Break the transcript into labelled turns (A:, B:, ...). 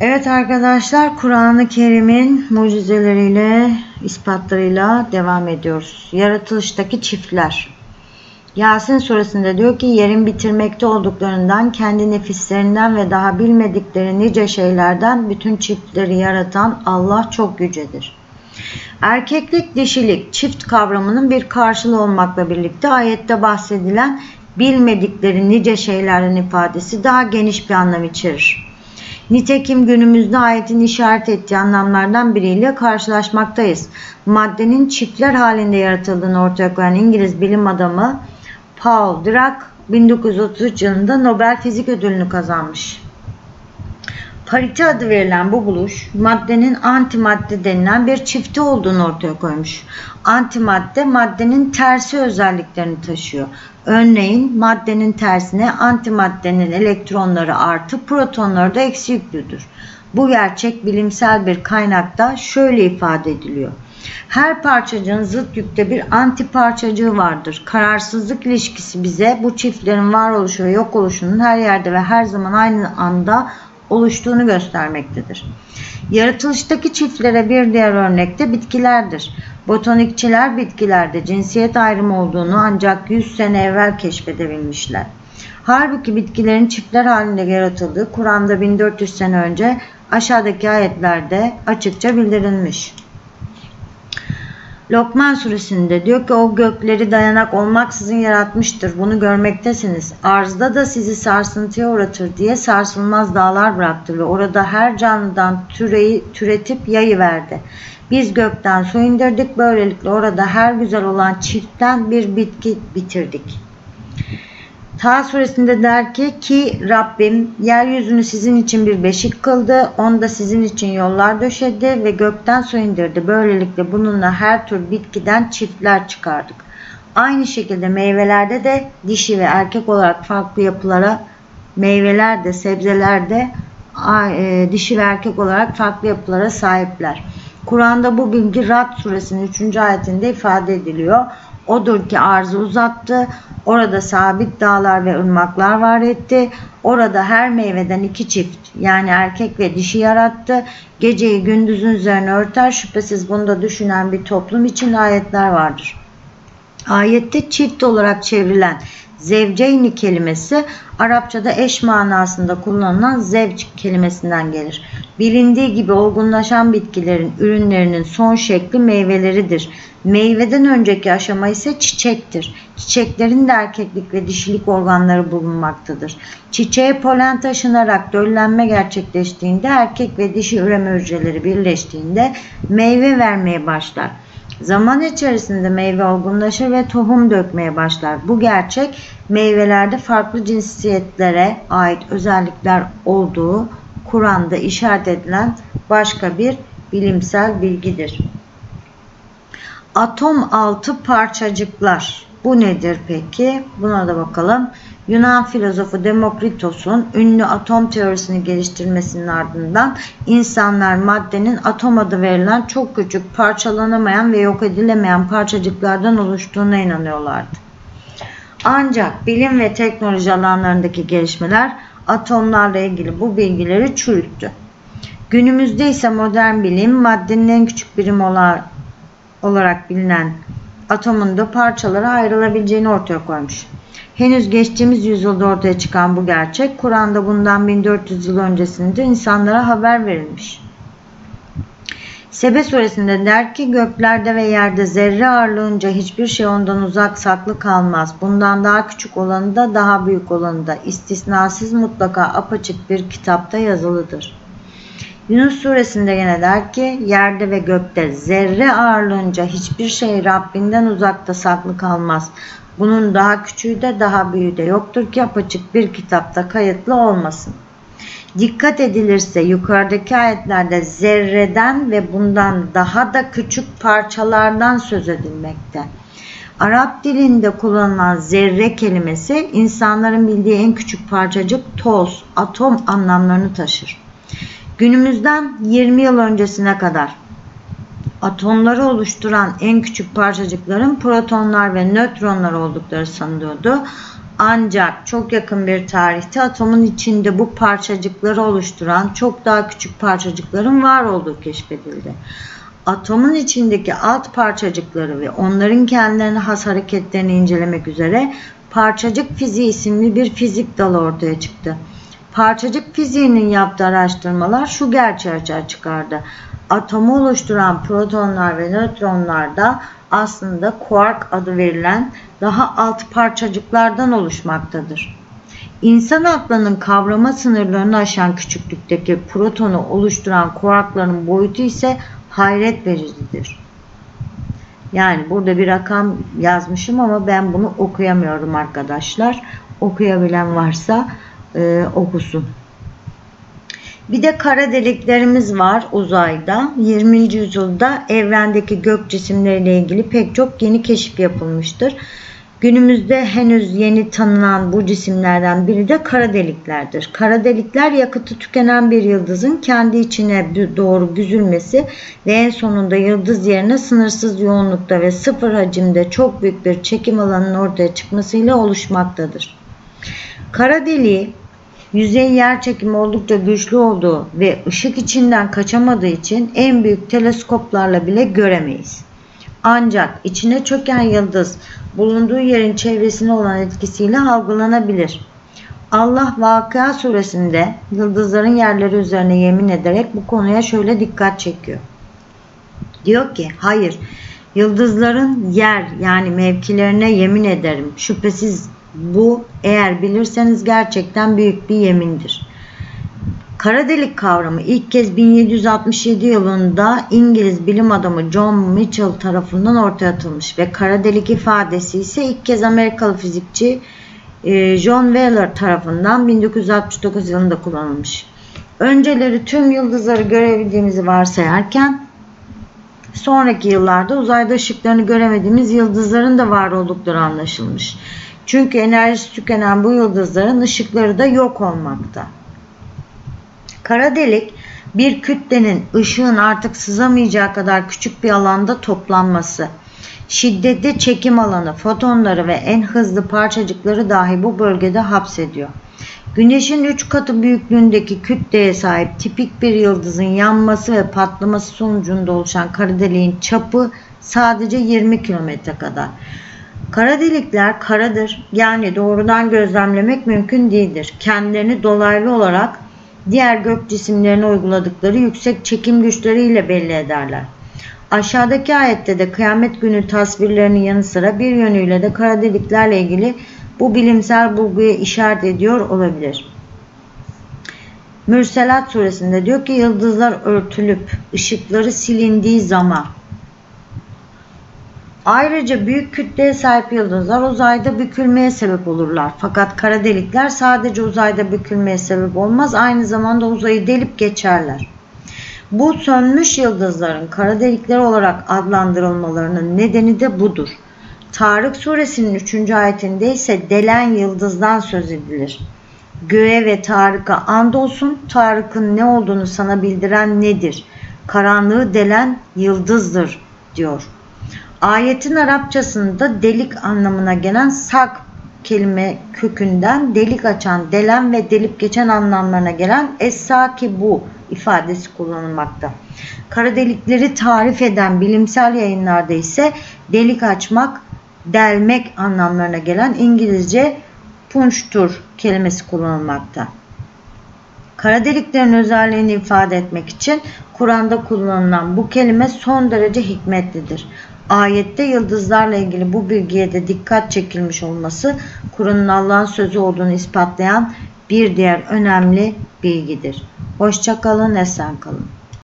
A: Evet arkadaşlar Kur'an-ı Kerim'in mucizeleriyle, ispatlarıyla devam ediyoruz. Yaratılıştaki çiftler. Yasin suresinde diyor ki yerin bitirmekte olduklarından, kendi nefislerinden ve daha bilmedikleri nice şeylerden bütün çiftleri yaratan Allah çok yücedir. Erkeklik, dişilik, çift kavramının bir karşılığı olmakla birlikte ayette bahsedilen bilmedikleri nice şeylerden ifadesi daha geniş bir anlam içerir. Nitekim günümüzde ayetin işaret ettiği anlamlardan biriyle karşılaşmaktayız. Maddenin çiftler halinde yaratıldığını ortaya koyan İngiliz bilim adamı Paul Dirac 1933 yılında Nobel Fizik Ödülünü kazanmış. Parite adı verilen bu buluş maddenin antimadde denilen bir çifti olduğunu ortaya koymuş. Antimadde maddenin tersi özelliklerini taşıyor. Örneğin maddenin tersine antimaddenin elektronları artı protonları da eksi yüklüdür. Bu gerçek bilimsel bir kaynakta şöyle ifade ediliyor. Her parçacığın zıt yükte bir anti parçacığı vardır. Kararsızlık ilişkisi bize bu çiftlerin varoluşu ve yok oluşunun her yerde ve her zaman aynı anda oluştuğunu göstermektedir. Yaratılıştaki çiftlere bir diğer örnek de bitkilerdir. Botanikçiler bitkilerde cinsiyet ayrımı olduğunu ancak 100 sene evvel keşfedebilmişler. Halbuki bitkilerin çiftler halinde yaratıldığı Kur'an'da 1400 sene önce aşağıdaki ayetlerde açıkça bildirilmiş. Lokman suresinde diyor ki o gökleri dayanak olmaksızın yaratmıştır. Bunu görmektesiniz. Arzda da sizi sarsıntıya uğratır diye sarsılmaz dağlar bıraktı ve orada her canlıdan türeyi, türetip yayı verdi. Biz gökten su indirdik. Böylelikle orada her güzel olan çiftten bir bitki bitirdik. Ta suresinde der ki ki Rabbim yeryüzünü sizin için bir beşik kıldı. Onda sizin için yollar döşedi ve gökten su indirdi. Böylelikle bununla her tür bitkiden çiftler çıkardık. Aynı şekilde meyvelerde de dişi ve erkek olarak farklı yapılara meyvelerde, sebzelerde e, dişi ve erkek olarak farklı yapılara sahipler. Kur'an'da bu bilgi Rad suresinin 3. ayetinde ifade ediliyor. Odur ki arzı uzattı, orada sabit dağlar ve ırmaklar var etti. Orada her meyveden iki çift yani erkek ve dişi yarattı. Geceyi gündüzün üzerine örter şüphesiz bunda düşünen bir toplum için ayetler vardır. Ayette çift olarak çevrilen Zevceyni kelimesi Arapçada eş manasında kullanılan zevç kelimesinden gelir. Bilindiği gibi olgunlaşan bitkilerin ürünlerinin son şekli meyveleridir. Meyveden önceki aşama ise çiçektir. Çiçeklerin de erkeklik ve dişilik organları bulunmaktadır. Çiçeğe polen taşınarak döllenme gerçekleştiğinde erkek ve dişi üreme hücreleri birleştiğinde meyve vermeye başlar. Zaman içerisinde meyve olgunlaşır ve tohum dökmeye başlar. Bu gerçek meyvelerde farklı cinsiyetlere ait özellikler olduğu Kur'an'da işaret edilen başka bir bilimsel bilgidir. Atom altı parçacıklar. Bu nedir peki? Buna da bakalım. Yunan filozofu Demokritos'un ünlü atom teorisini geliştirmesinin ardından insanlar maddenin atom adı verilen çok küçük, parçalanamayan ve yok edilemeyen parçacıklardan oluştuğuna inanıyorlardı. Ancak bilim ve teknoloji alanlarındaki gelişmeler atomlarla ilgili bu bilgileri çürüttü. Günümüzde ise modern bilim maddenin en küçük birim olarak bilinen atomun da parçalara ayrılabileceğini ortaya koymuş. Henüz geçtiğimiz yüzyılda ortaya çıkan bu gerçek Kur'an'da bundan 1400 yıl öncesinde insanlara haber verilmiş. Sebe suresinde der ki göklerde ve yerde zerre ağırlığınca hiçbir şey ondan uzak saklı kalmaz. Bundan daha küçük olanı da daha büyük olanı da istisnasız mutlaka apaçık bir kitapta yazılıdır. Yunus suresinde yine der ki yerde ve gökte zerre ağırlığınca hiçbir şey Rabbinden uzakta saklı kalmaz. Bunun daha küçüğü de daha büyüğü de yoktur ki apaçık bir kitapta kayıtlı olmasın. Dikkat edilirse yukarıdaki ayetlerde zerreden ve bundan daha da küçük parçalardan söz edilmekte. Arap dilinde kullanılan zerre kelimesi insanların bildiği en küçük parçacık toz, atom anlamlarını taşır. Günümüzden 20 yıl öncesine kadar atomları oluşturan en küçük parçacıkların protonlar ve nötronlar oldukları sanılıyordu. Ancak çok yakın bir tarihte atomun içinde bu parçacıkları oluşturan çok daha küçük parçacıkların var olduğu keşfedildi. Atomun içindeki alt parçacıkları ve onların kendilerine has hareketlerini incelemek üzere parçacık fiziği isimli bir fizik dalı ortaya çıktı. Parçacık fiziğinin yaptığı araştırmalar şu gerçeği açığa çıkardı. Atomu oluşturan protonlar ve nötronlar da aslında kuark adı verilen daha alt parçacıklardan oluşmaktadır. İnsan aklının kavrama sınırlarını aşan küçüklükteki protonu oluşturan kuarkların boyutu ise hayret vericidir. Yani burada bir rakam yazmışım ama ben bunu okuyamıyorum arkadaşlar. Okuyabilen varsa e, okusun. Bir de kara deliklerimiz var uzayda. 20. yüzyılda evrendeki gök cisimleriyle ilgili pek çok yeni keşif yapılmıştır. Günümüzde henüz yeni tanınan bu cisimlerden biri de kara deliklerdir. Kara delikler yakıtı tükenen bir yıldızın kendi içine doğru büzülmesi ve en sonunda yıldız yerine sınırsız yoğunlukta ve sıfır hacimde çok büyük bir çekim alanının ortaya çıkmasıyla oluşmaktadır. Kara deliği yüzey yer çekimi oldukça güçlü olduğu ve ışık içinden kaçamadığı için en büyük teleskoplarla bile göremeyiz. Ancak içine çöken yıldız bulunduğu yerin çevresine olan etkisiyle algılanabilir. Allah Vakıa suresinde yıldızların yerleri üzerine yemin ederek bu konuya şöyle dikkat çekiyor. Diyor ki hayır yıldızların yer yani mevkilerine yemin ederim. Şüphesiz bu eğer bilirseniz gerçekten büyük bir yemindir. Kara delik kavramı ilk kez 1767 yılında İngiliz bilim adamı John Mitchell tarafından ortaya atılmış ve kara delik ifadesi ise ilk kez Amerikalı fizikçi e, John Wheeler tarafından 1969 yılında kullanılmış. Önceleri tüm yıldızları görebildiğimizi varsayarken sonraki yıllarda uzayda ışıklarını göremediğimiz yıldızların da var oldukları anlaşılmış. Çünkü enerjisi tükenen bu yıldızların ışıkları da yok olmakta. Kara delik bir kütlenin ışığın artık sızamayacağı kadar küçük bir alanda toplanması. Şiddetli çekim alanı, fotonları ve en hızlı parçacıkları dahi bu bölgede hapsediyor. Güneşin 3 katı büyüklüğündeki kütleye sahip tipik bir yıldızın yanması ve patlaması sonucunda oluşan kara deliğin çapı sadece 20 kilometre kadar. Kara delikler karadır. Yani doğrudan gözlemlemek mümkün değildir. Kendilerini dolaylı olarak diğer gök cisimlerine uyguladıkları yüksek çekim güçleriyle belli ederler. Aşağıdaki ayette de kıyamet günü tasvirlerinin yanı sıra bir yönüyle de kara deliklerle ilgili bu bilimsel bulguya işaret ediyor olabilir. Mürselat suresinde diyor ki yıldızlar örtülüp ışıkları silindiği zaman Ayrıca büyük kütleye sahip yıldızlar uzayda bükülmeye sebep olurlar. Fakat kara delikler sadece uzayda bükülmeye sebep olmaz, aynı zamanda uzayı delip geçerler. Bu sönmüş yıldızların kara delikler olarak adlandırılmalarının nedeni de budur. Tarık suresinin 3. ayetinde ise delen yıldızdan söz edilir. Göğe ve Tarık'a andolsun Tarık'ın ne olduğunu sana bildiren nedir? Karanlığı delen yıldızdır diyor. Ayetin Arapçasında delik anlamına gelen sak kelime kökünden delik açan, delen ve delip geçen anlamlarına gelen es-saki bu ifadesi kullanılmakta. Kara delikleri tarif eden bilimsel yayınlarda ise delik açmak, delmek anlamlarına gelen İngilizce punchtur kelimesi kullanılmakta. Kara deliklerin özelliğini ifade etmek için Kur'an'da kullanılan bu kelime son derece hikmetlidir. Ayette yıldızlarla ilgili bu bilgiye de dikkat çekilmiş olması Kur'an'ın Allah'ın sözü olduğunu ispatlayan bir diğer önemli bilgidir. Hoşçakalın, esen kalın.